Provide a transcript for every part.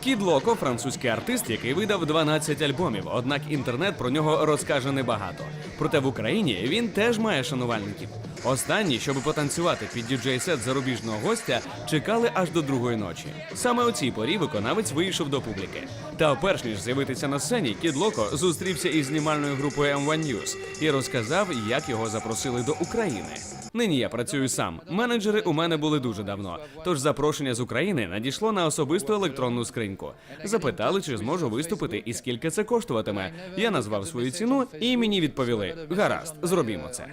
Кід Локо французький артист, який видав 12 альбомів, однак інтернет про нього розкаже небагато. Проте в Україні він теж має шанувальників. Останні, щоб потанцювати під діджей-сет зарубіжного гостя, чекали аж до другої ночі. Саме у цій порі виконавець вийшов до публіки. Та перш ніж з'явитися на сцені, Кід Локо зустрівся із знімальною групою M1 News і розказав, як його запросили до України. Нині я працюю сам. Менеджери у мене були дуже давно. Тож запрошення з України надійшло на особисту електронну скриньку. Запитали, чи зможу виступити і скільки це коштуватиме. Я назвав свою ціну, і мені відповіли: гаразд, зробімо це.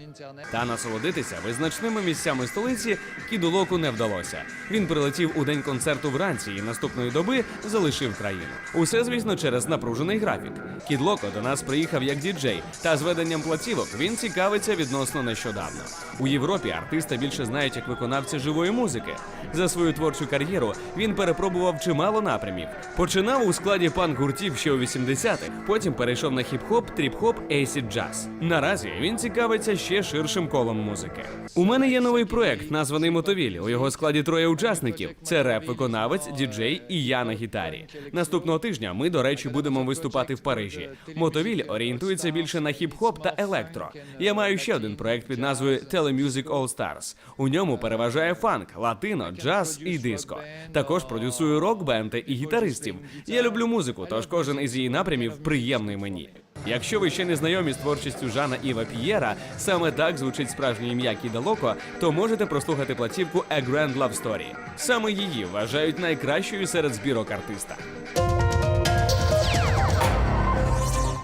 Та насолодитися визначними місцями столиці Кіду Локу не вдалося. Він прилетів у день концерту вранці і наступної доби залишив країну. Усе, звісно, через напружений графік. Кід Локо до нас приїхав як діджей, та з веденням платівок він цікавиться відносно нещодавно. У Європі артиста більше знають як виконавця живої музики. За свою творчу кар'єру він перепробував чимало напрямів. Починав у складі панк-гуртів ще у 80-х, потім перейшов на хіп-хоп, тріп-хоп, ейсід джаз. Наразі він цікавиться ще ширшим колом музики. У мене є новий проект, названий Мотовіль. У його складі троє учасників: це реп-виконавець, діджей і я на гітарі. Наступного тижня ми, до речі, будемо виступати в Парижі. Мотовіль орієнтується більше на хіп-хоп та електро. Я маю ще один проект під назвою Telemusic All Stars. У ньому переважає фанк, латино, джаз і диско. Також продюсую рок-бенди і гітаристів. Я люблю музику, тож кожен із її напрямів приємний мені. Якщо ви ще не знайомі з творчістю Жана Іва П'єра, саме так звучить справжнє ім'я Кіда то можете прослухати платівку A Grand Love Story. Саме її вважають найкращою серед збірок артиста.